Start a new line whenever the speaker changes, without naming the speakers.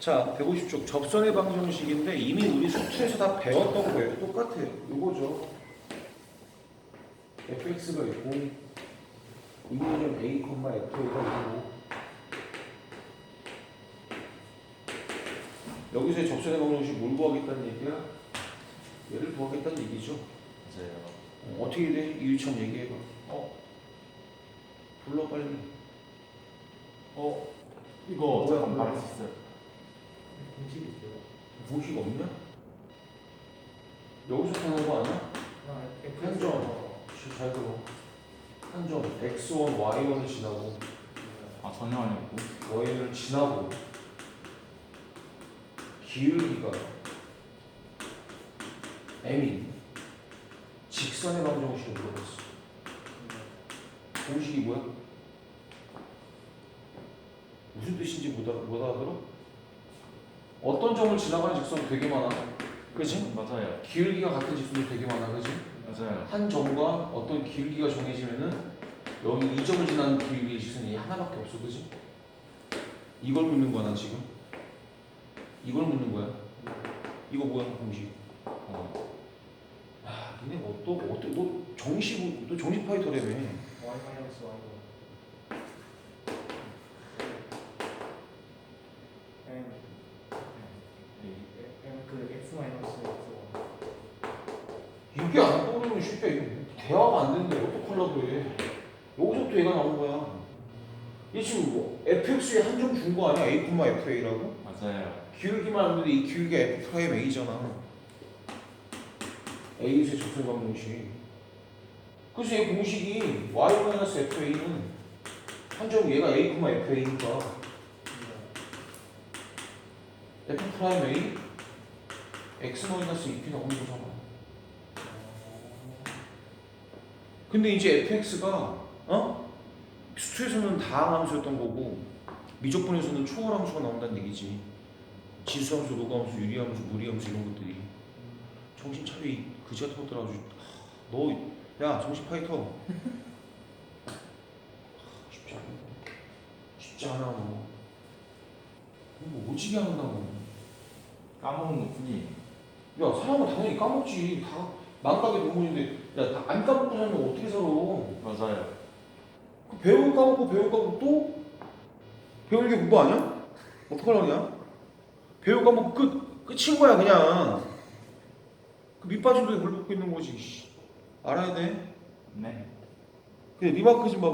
자, 150쪽 접선의 방정식인데 이미 우리 수트에서 다 배웠던 거예요. 똑같아요. 이거죠. fx가 있고 이거는 a, f가 있고 여기서의 접선의 방정식 뭘 구하겠다는 얘기야? 얘를 구하겠다는 얘기죠.
맞아요.
어, 어떻게 돼? 이유처럼 얘기해봐.
어?
불러 빨리.
어? 이거 잠깐? 말할 수 있어요.
공식이 있어요.
공식 없냐? 여기서 타는 거 아니야?
아,
한점. 잘 들어. 한점 x1, y1을 지나고
아 전혀 아니었고.
y를 지나고 기울기가 m인 직선의 방정식을 물어봤어. 공식이 뭐야? 무슨 뜻인지 못, 알아, 못 알아들어? 어떤 점을 지나가는 직선이 되게 많아. 그지?
맞아요.
기울기가 같은 직선이 되게 많아. 그지?
맞아요.
한 점과 어떤 기울기가 정해지면은 여기 이 점을 지나는 기울기의 직선이 하나밖에 없어, 그지? 이걸 묻는 거야, 난 지금. 이걸 묻는 거야. 이거 뭐야, 공식?
어.
아, 니네 뭐 또, 어떻게, 너 정식, 너 정식 파이터라며.
Y 마이너스 Y M M 그 X 마이너스 X
이게 안 떠오르면 쉽게 이거 대화가 안 되는데 어떡하려고 해. 여기서부터 얘가 나온 거야. 이 지금 뭐 fx에 한점준거 아니야? a, fa라고?
맞아요.
기울기만 하는데 이 기울기가 f 프라임 a잖아. a에서의 접선 방정식. 그래서 얘 공식이 y-fa는 한점 얘가 a, fa니까 f 프라임 a x 마이너스 2p 나오는 거잖아. 근데 이제 fx가 어? 수투에서는 다항함수였던 거고 미적분에서는 초월함수가 나온다는 얘기지. 지수함수, 노감수, 유리함수, 무리함수 이런 것들이 정신 차려 이 그지 같은 것들 아주 너 야 정신 파이터 하, 쉽지 않아 쉽지 않아 너뭐 오지게 한다고
까먹은 것 뿐이에요.
야 사람은 당연히 까먹지 다 망각의 동물인데 야 안 까먹고 살면 어떻게 살아
맞아요.
그 배우고 까먹고 배우고 까먹고 또 배우는 게 그거 아니야? 어떡하려고 그냥 배우고 까먹고 끝 끝인 거야 그냥 그 밑빠진 돈에 물 붓고 있는 거지 씨. 알아야 돼
네.
근데 리마크 좀 봐.